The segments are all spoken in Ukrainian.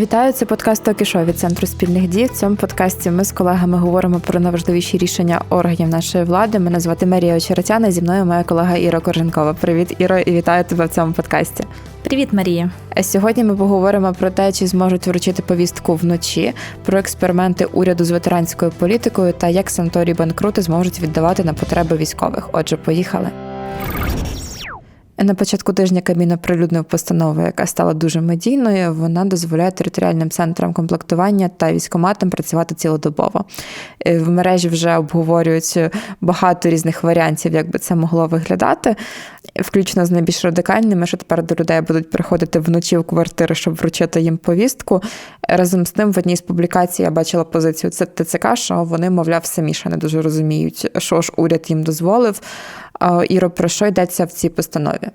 Вітаю, це подкаст Токішо від центру спільних дій. В цьому подкасті ми з колегами говоримо про найважливіші рішення органів нашої влади. Мене звати Марія Очеретяна. Зі мною моя колега Іра Корженкова. Привіт, Іро, і вітаю тебе в цьому подкасті. Привіт, Марія. А Сьогодні ми поговоримо про те, чи зможуть вручити повістку вночі, про експерименти уряду з ветеранською політикою та як санаторії банкрути зможуть віддавати на потреби військових. Отже, поїхали. На початку тижня Кабмін оприлюднив постанову, яка стала дуже медійною. Вона дозволяє територіальним центрам комплектування та військоматам працювати цілодобово. Е, В мережі вже обговорюють багато різних варіантів, як би це могло виглядати, включно з найбільш радикальними, що тепер до людей будуть приходити вночі в квартири, щоб вручити їм повістку. Разом з тим, в одній з публікацій я бачила позицію ТЦК, що вони, мовляв, самі ще не дуже розуміють, що ж уряд їм дозволив. Іро, про що йдеться в цій постанові?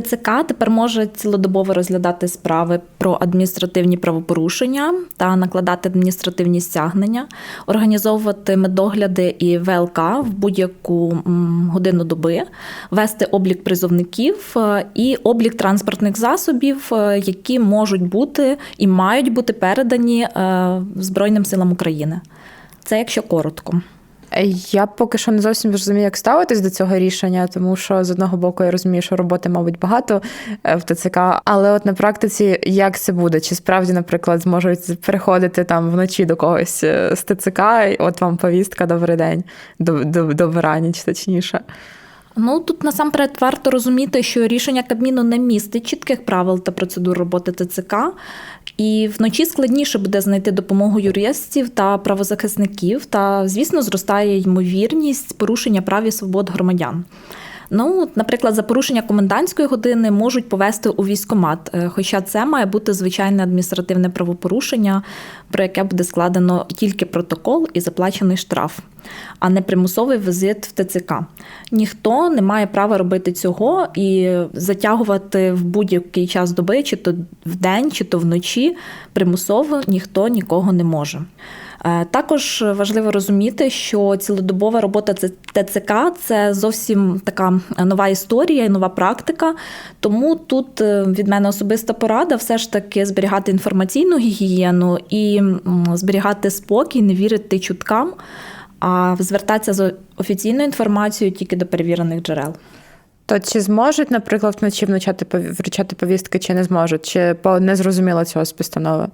ТЦК тепер може цілодобово розглядати справи про адміністративні правопорушення та накладати адміністративні стягнення, організовувати медогляди і ВЛК в будь-яку годину доби, вести облік призовників е, і облік транспортних засобів, е, які можуть бути і мають бути передані е, Збройним силам України. Це якщо коротко. Я поки що не зовсім розумію, як ставитись до цього рішення, тому що з одного боку я розумію, що роботи, мабуть, багато е, в ТЦК, але от на практиці як це буде? Чи справді, наприклад, зможуть приходити там вночі до когось е, з ТЦК, і от вам повістка, добрий день, до, до, добра ніч, точніше. Ну тут насамперед варто розуміти, що рішення Кабміну не містить чітких правил та процедур роботи ТЦК, і вночі складніше буде знайти допомогу юристів та правозахисників. Та, звісно, зростає ймовірність порушення прав і свобод громадян. Ну, наприклад, за порушення комендантської години можуть повести у військкомат, е, хоча це має бути звичайне адміністративне правопорушення, про яке буде складено тільки протокол і заплачений штраф, а не примусовий візит в ТЦК. Ніхто не має права робити цього і затягувати в будь-який час доби, чи то вдень, чи то вночі, примусово ніхто нікого не може. Е, Також важливо розуміти, що цілодобова робота ТЦК це зовсім така нова історія і нова практика. Тому тут е, від мене особиста порада все ж таки зберігати інформаційну гігієну і зберігати спокій, не вірити чуткам, а звертатися з офіційною інформацією тільки до перевірених джерел. То чи зможуть, наприклад, вночі вночати вручати повістки, чи не зможуть, чи по не зрозуміло цього з постанови?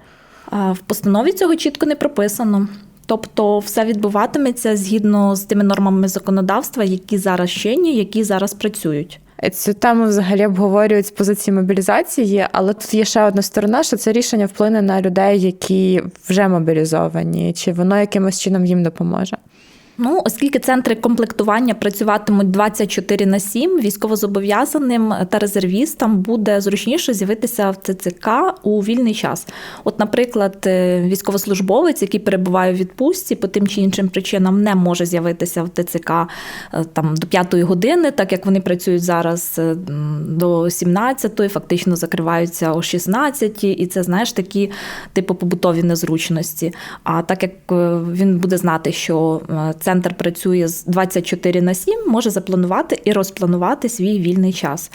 В постанові цього чітко не прописано. Тобто все відбуватиметься згідно з тими нормами законодавства, які зараз чинні, які зараз працюють. Цю тему взагалі обговорюють з позиції мобілізації, але тут є ще одна сторона, що це рішення вплине на людей, які вже мобілізовані, чи воно якимось чином їм допоможе. Ну, оскільки центри комплектування працюватимуть 24 на 7, військовозобов'язаним та резервістам буде зручніше з'явитися в ЦЦК у вільний час. От, наприклад, е, військовослужбовець, який перебуває у відпустці, по тим чи іншим причинам не може з'явитися в ТЦК е, там до 5 години, так як вони працюють зараз е, до 17, фактично закриваються о 16, і це знаєш такі типу побутові незручності. А так як він буде знати, що е, центр працює з 24 на 7, може запланувати і розпланувати свій вільний час.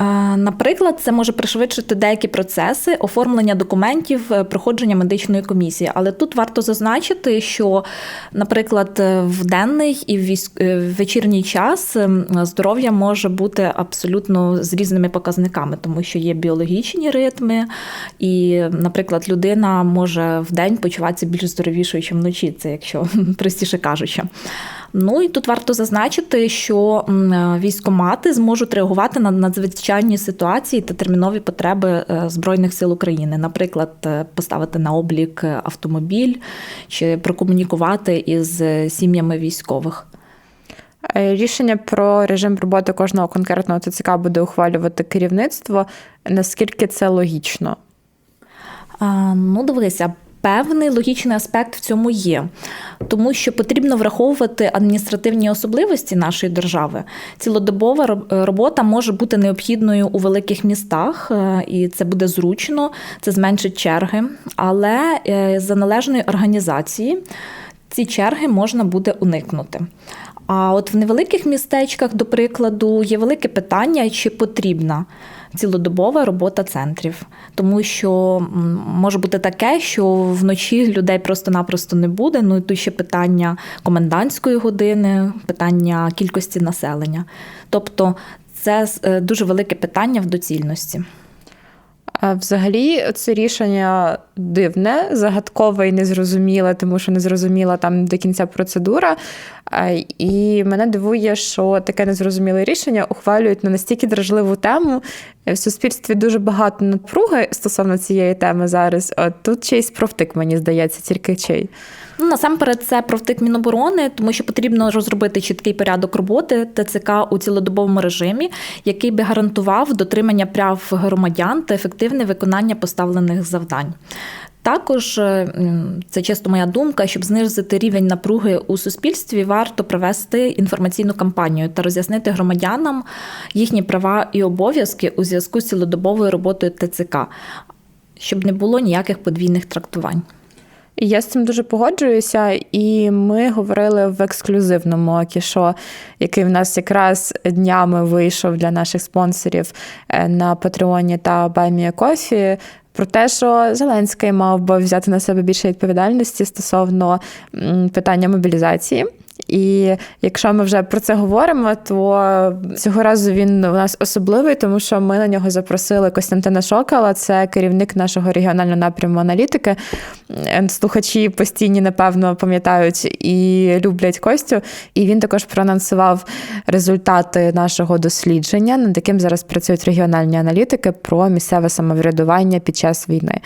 Е, Наприклад, це може пришвидшити деякі процеси оформлення документів, е, проходження медичної комісії. Але тут варто зазначити, що, наприклад, е, в денний і в вечірній час ем, здоров'я може бути абсолютно з різними показниками, тому що є біологічні ритми, і, наприклад, людина може в день почуватися більш здоровішою, ніж вночі, це якщо простіше кажучи. Ну і тут варто зазначити, що е, військомати зможуть реагувати на надзвичайні ситуації та термінові потреби е, Збройних сил України, наприклад, е, поставити на облік автомобіль чи прокомунікувати із сім'ями військових. Рішення про режим роботи кожного конкретного ТЦК буде ухвалювати керівництво. Наскільки це логічно? Ну, дивися. Певний логічний аспект в цьому є, тому що потрібно враховувати адміністративні особливості нашої держави. Цілодобова робота може бути необхідною у великих містах, е, і це буде зручно, це зменшить черги. Але е, за належної організації ці черги можна буде уникнути. А от в невеликих містечках, до прикладу, є велике питання, чи потрібна цілодобова робота центрів, тому що може бути таке, що вночі людей просто-напросто не буде. Ну і тут ще питання комендантської години, питання кількості населення. Тобто це е, дуже велике питання в доцільності. Взагалі, це рішення дивне, загадкове і незрозуміле, тому що незрозуміла там до кінця процедура. І мене дивує, що таке незрозуміле рішення ухвалюють на настільки дражливу тему. В суспільстві дуже багато напруги стосовно цієї теми зараз. От тут чийсь профтик, мені здається, тільки чий. Ну, насамперед, це профтик Міноборони, тому що потрібно розробити чіткий порядок роботи ТЦК у цілодобовому режимі, який би гарантував дотримання прав громадян та ефективне виконання поставлених завдань. Також е, це чисто моя думка, щоб знизити рівень напруги у суспільстві, варто провести інформаційну кампанію та роз'яснити громадянам їхні права і обов'язки у зв'язку з цілодобовою роботою ТЦК, щоб не було ніяких подвійних трактувань. Я з цим дуже погоджуюся, і ми говорили в ексклюзивному кішо, який в нас якраз днями вийшов для наших спонсорів е, на Патреоні та Баймія Кофі. Про те, що Зеленський мав би взяти на себе більше відповідальності стосовно питання мобілізації. І якщо ми вже про це говоримо, то цього разу він у нас особливий, тому що ми на нього запросили Костянтина Шокала, це керівник нашого регіонального напряму аналітики. Слухачі постійні, напевно, пам'ятають і люблять Костю. І він також проанонсував результати нашого дослідження, над яким зараз працюють регіональні аналітики про місцеве самоврядування під час війни.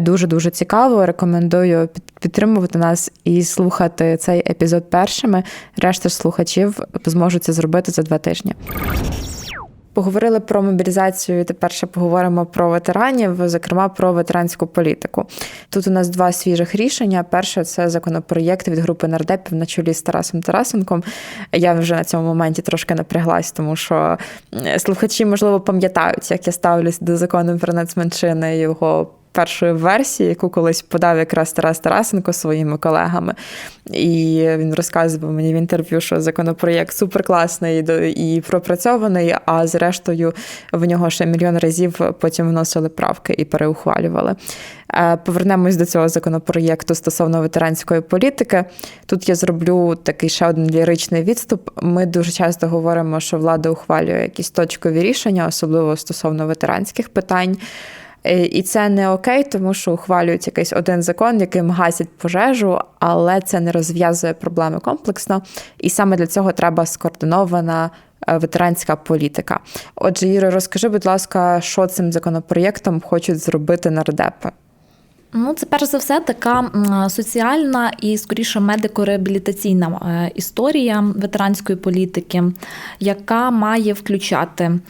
Дуже дуже цікаво. Рекомендую підтримувати нас і слухати цей епізод першими. Решта ж слухачів зможуть це зробити за два тижні. Поговорили про мобілізацію. Тепер ще поговоримо про ветеранів, зокрема про ветеранську політику. Тут у нас два свіжих рішення. Перше це законопроєкт від групи нардепів на чолі з Тарасом Тарасенком. Я вже на цьому моменті трошки напряглась, тому що слухачі, можливо, пам'ятають, як я ставлюсь до закону про нацменшини його першої версії, яку колись подав якраз Тарас Тарасенко своїми колегами. І він розказував мені в інтерв'ю, що законопроєкт суперкласний і пропрацьований, а зрештою в нього ще мільйон разів потім вносили правки і переухвалювали. Е, повернемось до цього законопроєкту стосовно ветеранської політики. Тут я зроблю такий ще один ліричний відступ. Ми дуже часто говоримо, що влада ухвалює якісь точкові рішення, особливо стосовно ветеранських питань. Е, і це не окей, тому що ухвалюють якийсь один закон, яким гасять пожежу, але це не розв'язує проблеми комплексно. І саме для цього треба скоординована е, ветеранська політика. Отже, Іро, розкажи, будь ласка, що цим законопроєктом хочуть зробити нардепи? Ну, це перш за все така соціальна і скоріше медико-реабілітаційна е, історія ветеранської політики, яка має включати е,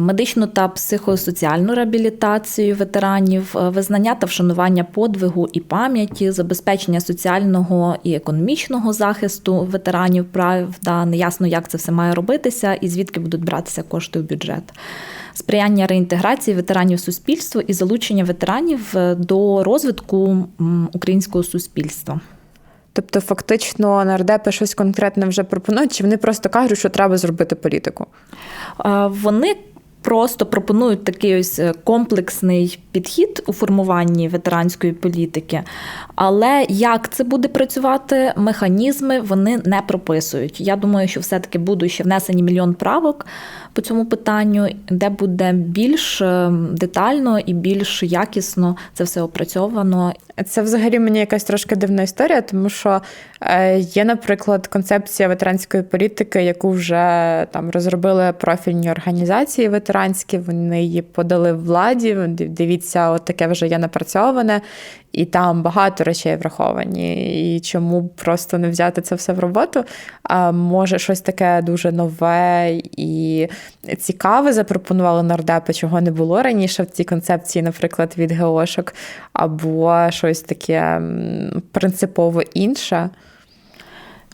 медичну та психосоціальну реабілітацію ветеранів, е, визнання та вшанування подвигу і пам'яті, забезпечення соціального і економічного захисту ветеранів. Правда, неясно, як це все має робитися і звідки будуть братися кошти в бюджет сприяння реінтеграції ветеранів суспільства і залучення ветеранів е, до розвитку українського суспільства. Тобто, фактично, нардепи щось конкретне вже пропонують, чи вони просто кажуть, що треба зробити політику? Вони просто пропонують такий ось е, комплексний підхід у формуванні ветеранської політики. Але як це буде працювати, механізми вони не прописують. Я думаю, що все-таки будуть ще внесені мільйон правок по цьому питанню, де буде більш е, детально і більш якісно це все опрацьовано. Це взагалі мені якась трошки дивна історія, тому що е, є, наприклад, концепція ветеранської політики, яку вже там розробили профільні організації ветеранські. Вони її подали владі. Дивіться, от таке вже є напрацьоване, і там багато речей враховані. І чому просто не взяти це все в роботу? А може щось таке дуже нове і цікаве запропонували нардепи, чого не було раніше в цій концепції, наприклад, від ГОшок, або щось таке принципово інше.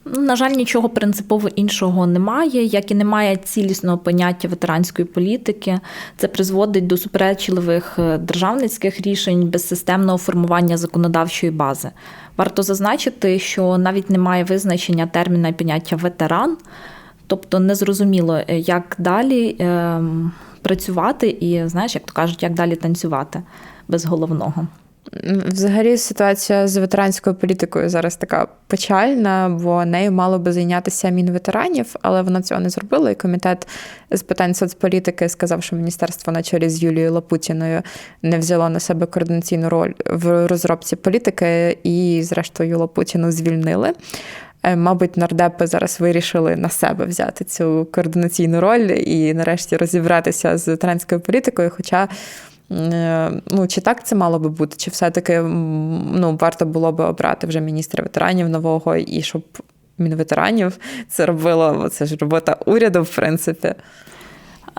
На жаль, нічого принципово іншого немає, як і немає цілісного поняття ветеранської політики. Це призводить до суперечливих е, державницьких рішень без системного формування законодавчої бази. Варто зазначити, що навіть немає визначення терміна і поняття ветеран, тобто незрозуміло, е, як далі ем, працювати і, знаєш, як то кажуть, як далі танцювати без головного. Взагалі ситуація з ветеранською політикою зараз така печальна, бо нею мало би зайнятися мінветеранів, але вона цього не зробила. І комітет з питань соцполітики сказав, що міністерство на чолі з Юлією Лапутіною не взяло на себе координаційну роль в розробці політики, і, зрештою, Лапутіну звільнили. Е, Мабуть, нардепи зараз вирішили на себе взяти цю координаційну роль і нарешті розібратися з ветеранською політикою. Хоча Ну, чи так це мало би бути, чи все-таки ну, варто було би обрати вже міністра ветеранів нового, і щоб мінветеранів це робило, це ж робота уряду, в принципі.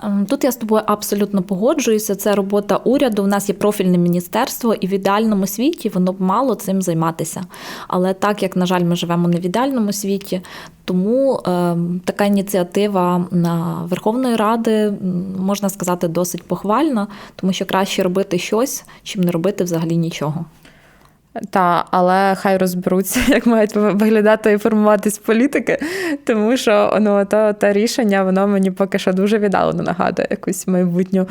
Ем, Тут я з тобою абсолютно погоджуюся. Це робота уряду. У нас є профільне міністерство, і в ідеальному світі воно б мало цим займатися. Але так як, на жаль, ми живемо не в ідеальному світі, тому е, така ініціатива Верховної Ради можна сказати досить похвальна, тому що краще робити щось, чим не робити взагалі нічого. Та, але хай розберуться, як мають виглядати і формуватись політики, тому що ну, то, те рішення воно мені поки що дуже віддалено нагадує якусь майбутню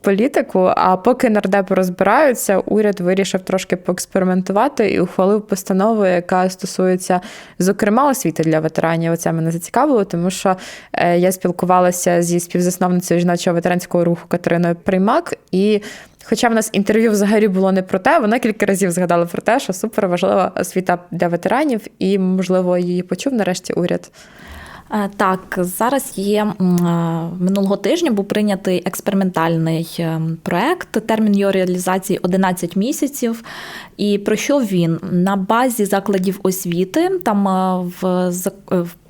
політику. А поки нардепи розбираються, уряд вирішив трошки поекспериментувати і ухвалив постанову, яка стосується, зокрема, освіти для ветеранів. Оце мене зацікавило, тому що е, я спілкувалася зі співзасновницею жіночого ветеранського руху Катериною Приймак і. Хоча в нас інтерв'ю взагалі було не про те, вона кілька разів згадала про те, що супер важлива освіта для ветеранів, і, можливо, її почув нарешті уряд. Е, Так, зараз є е, минулого тижня був прийнятий експериментальний е, проект. Термін його реалізації 11 місяців. І про що він? На базі закладів освіти там в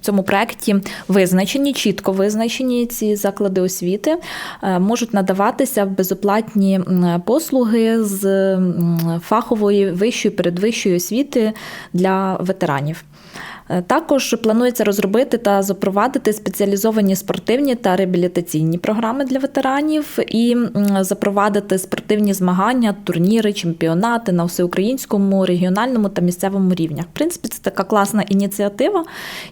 в цьому проєкті визначені, чітко визначені ці заклади освіти, можуть надаватися безоплатні послуги з фахової вищої передвищої освіти для ветеранів. Е, Також планується розробити та запровадити спеціалізовані спортивні та реабілітаційні програми для ветеранів і запровадити спортивні змагання, турніри, чемпіонати на всеукраїнському, регіональному та місцевому рівнях. В принципі, це така класна ініціатива.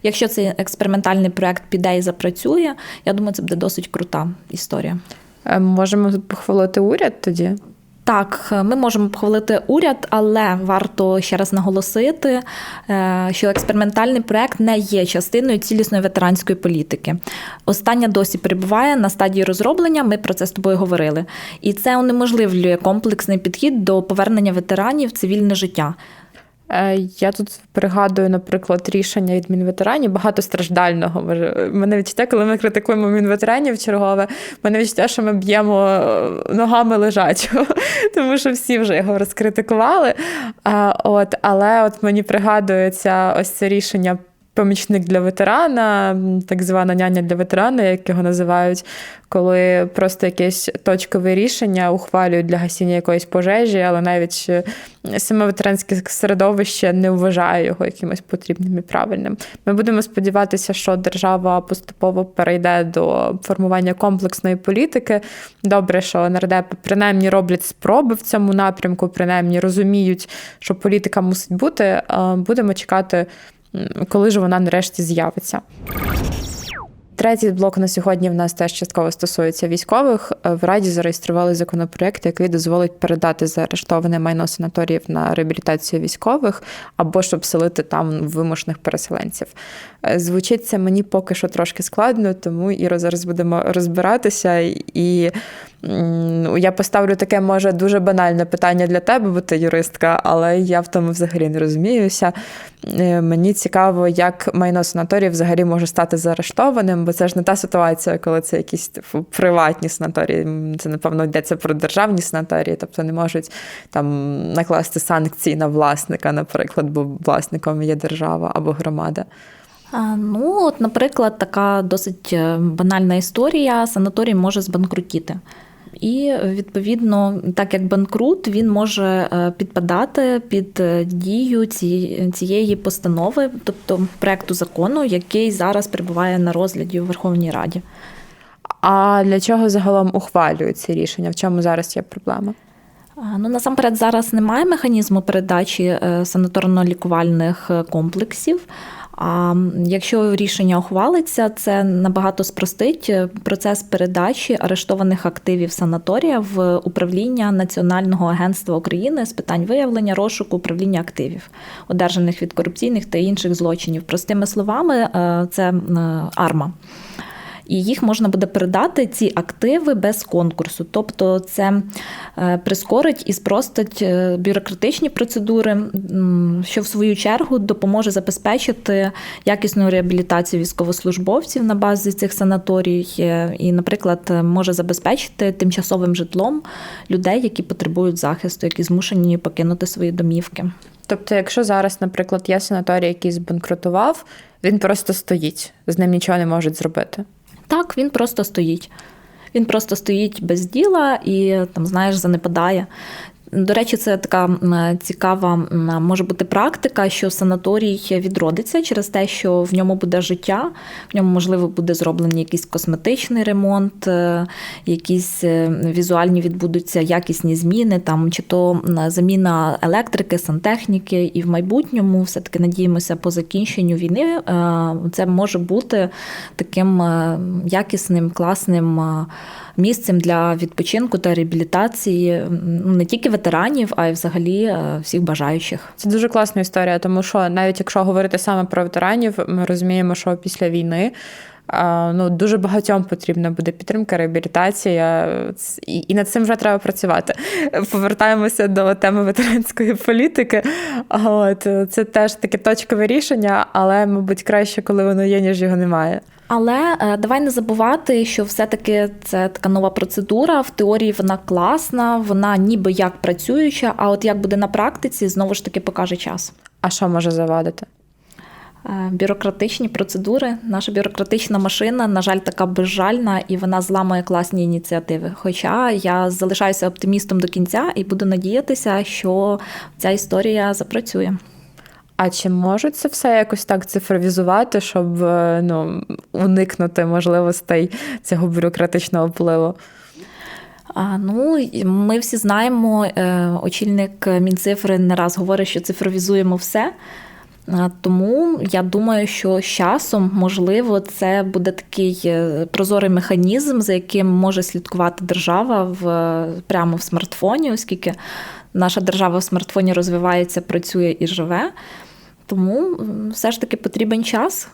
Якщо цей експериментальний проект піде і запрацює, я думаю, це буде досить крута історія. Е, Можемо похвалити уряд тоді. Так, ми можемо похвалити уряд, але варто ще раз наголосити, е, що експериментальний проект не є частиною цілісної ветеранської політики. Остання досі перебуває на стадії розроблення. Ми про це з тобою говорили. І це унеможливлює комплексний підхід до повернення ветеранів в цивільне життя. Е, Я тут пригадую, наприклад, рішення від мінветеранів багатостраждального. страждального. Мене відчуття, коли ми критикуємо мінветеранів чергове, мене відчуття, що ми б'ємо е, ногами лежачого, тому що всі вже його розкритикували. От, але от мені пригадується ось це рішення. Помічник для ветерана, так звана няня для ветерана, як його називають, коли просто якесь точкове рішення ухвалюють для гасіння якоїсь пожежі, але навіть е, саме ветеранське середовище не вважає його якимось потрібним і правильним. Ми будемо сподіватися, що держава поступово перейде до формування комплексної політики. Добре, що нардепи принаймні роблять спроби в цьому напрямку, принаймні розуміють, що політика мусить бути. Будемо чекати, коли ж вона нарешті з'явиться. Третій блок на сьогодні в нас теж частково стосується військових. Е, В Раді зареєстрували законопроект, який дозволить передати заарештоване майно санаторіїв на реабілітацію військових або щоб селити там вимушених переселенців. Е, Звучить це мені поки що трошки складно, тому Іро зараз будемо розбиратися. І м, я поставлю таке, може, дуже банальне питання для тебе, бо ти юристка, але я в тому взагалі не розуміюся. Е, Мені цікаво, як майно санаторії взагалі може стати заарештованим, бо це ж не та ситуація, коли це якісь типу, приватні санаторії. Це, напевно, йдеться про державні санаторії, тобто не можуть там накласти санкції на власника, наприклад, бо власником є держава або громада. Ну, от, наприклад, така досить е, банальна історія: санаторій може збанкрутіти. І відповідно, так як банкрут, він може е, підпадати під е, дію цієї постанови, тобто проекту закону, який зараз перебуває на розгляді у Верховній Раді. А для чого загалом ухвалюють ці рішення? В чому зараз є проблема? Ну, насамперед, зараз немає механізму передачі санаторно-лікувальних комплексів. А якщо рішення ухвалиться, це набагато спростить е, процес передачі арештованих активів санаторія в управління Національного агентства України з питань виявлення, розшуку, управління активів, одержаних від корупційних та інших злочинів. Простими словами, е, це е, АРМА. І їх можна буде передати ці активи без конкурсу. Тобто це е, прискорить і спростить е, бюрократичні процедури, що в свою чергу допоможе забезпечити якісну реабілітацію військовослужбовців на базі цих санаторій, е, і, наприклад, може забезпечити тимчасовим житлом людей, які потребують захисту, які змушені покинути свої домівки. Тобто, якщо зараз, наприклад, є санаторій, який збанкрутував, він просто стоїть, з ним нічого не можуть зробити. Так, він просто стоїть. Він просто стоїть без діла і там, знаєш, занепадає. До речі, це така цікава може бути практика, що санаторій відродиться через те, що в ньому буде життя, в ньому можливо буде зроблений якийсь косметичний ремонт, е, якісь е, візуальні відбудуться якісні зміни, там чи то заміна електрики, сантехніки, і в майбутньому все таки надіємося по закінченню війни. е, Це може бути таким якісним, класним. Е, місцем для відпочинку та реабілітації ну, не тільки ветеранів, а й взагалі е, всіх бажаючих. Це дуже класна історія, тому що навіть якщо говорити саме про ветеранів, ми розуміємо, що після війни. Ну, дуже багатьом потрібна буде підтримка, реабілітація, і, над цим вже треба працювати. Повертаємося до теми ветеранської політики. От це теж таке точкове рішення, але, мабуть, краще, коли воно є, ніж його немає. Але е, давай не забувати, що все-таки це така нова процедура. В теорії вона класна, вона ніби як працююча, а от як буде на практиці, знову ж таки покаже час. А що може завадити? Е, Бюрократичні процедури. Наша бюрократична машина, на жаль, така безжальна і вона зламує класні ініціативи. Хоча я залишаюся оптимістом до кінця і буду надіятися, що ця історія запрацює. А чи можуть це все якось так цифровізувати, щоб е, ну, уникнути можливостей цього бюрократичного впливу? А, ну, ми всі знаємо, е, очільник Мінцифри не раз говорить, що цифровізуємо все. Тому я думаю, що з часом, можливо, це буде такий е, прозорий механізм, за яким може слідкувати держава в, прямо в смартфоні, оскільки наша держава в смартфоні розвивається, працює і живе. Тому все ж таки потрібен час.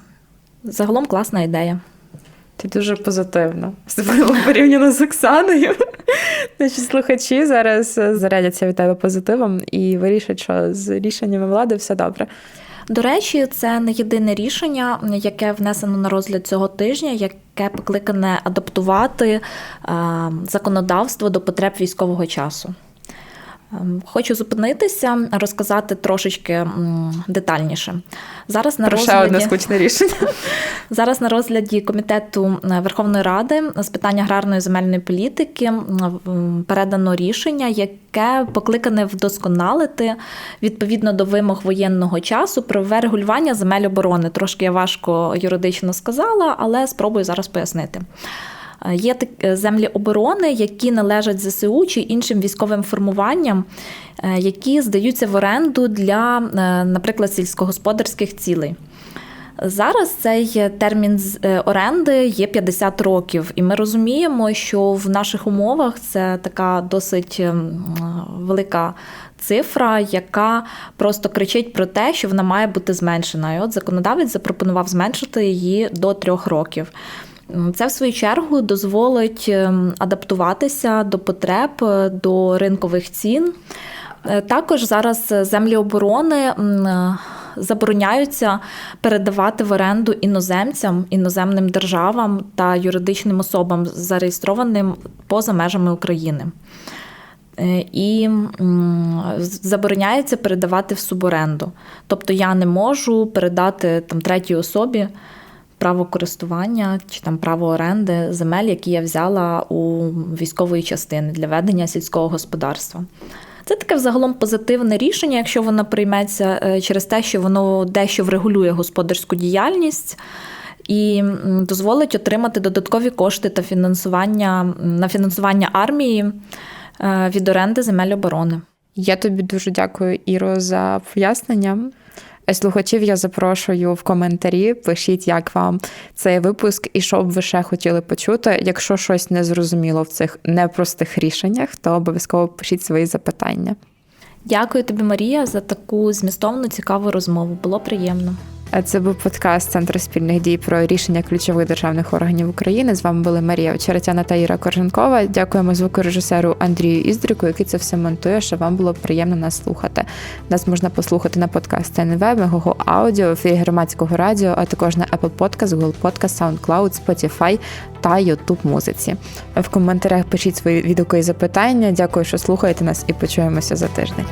Загалом класна ідея. Ти дуже позитивно. Порівняно з Оксаною. Наші слухачі зараз е, зарядяться від тебе позитивом і вирішать, що з рішеннями влади все добре. До речі, це не єдине рішення, яке внесено на розгляд цього тижня, яке покликане адаптувати е, законодавство до потреб військового часу. Ем, Хочу зупинитися, розказати трошечки детальніше. Зараз на Про ще одне розгляді... скучне рішення. Зараз на розгляді комітету Верховної Ради з питань аграрної земельної політики передано рішення, яке покликане вдосконалити відповідно до вимог воєнного часу правове регулювання земель оборони. Трошки я важко юридично сказала, але спробую зараз пояснити. Е, Є е, землі оборони, які належать ЗСУ чи іншим військовим формуванням, е, які здаються в оренду для, наприклад, сільськогосподарських цілей. Зараз цей термін з- оренди є 50 років, і ми розуміємо, що в наших умовах це така досить ем, велика цифра, яка просто кричить про те, що вона має бути зменшена. І от законодавець запропонував зменшити її до трьох років. Це в свою чергу дозволить ем, адаптуватися до потреб, е, до ринкових цін. Е, Також зараз землі оборони е, забороняються передавати в оренду іноземцям, іноземним державам та юридичним особам, зареєстрованим поза межами України. І забороняється передавати в суборенду. Тобто я не можу передати там третій особі право користування чи там право оренди земель, які я взяла у військової частини для ведення сільського господарства. Це таке взагалом позитивне рішення, якщо воно прийметься е, через те, що воно дещо врегулює господарську діяльність і дозволить отримати додаткові кошти та фінансування на фінансування армії е, від оренди земель оборони. Я тобі дуже дякую, Іро, за пояснення. Слухачів я запрошую в коментарі. Пишіть, як вам цей випуск і що б ви ще хотіли почути. Якщо щось не зрозуміло в цих непростих рішеннях, то обов'язково пишіть свої запитання. Дякую тобі, Марія, за таку змістовну цікаву розмову. Було приємно. Це був подкаст Центру спільних дій про рішення ключових державних органів України. З вами були Марія Очеретяна та Іра Корженкова. Дякуємо звукорежисеру Андрію Іздріку, який це все монтує, щоб вам було приємно нас слухати. Нас можна послухати на подкаст ТНВ, Мегого Аудіо, ефірі громадського радіо, а також на Apple Podcast, Google Podcast, SoundCloud, Spotify та YouTube музиці. В коментарях пишіть свої відгуки і запитання. Дякую, що слухаєте нас, і почуємося за тиждень.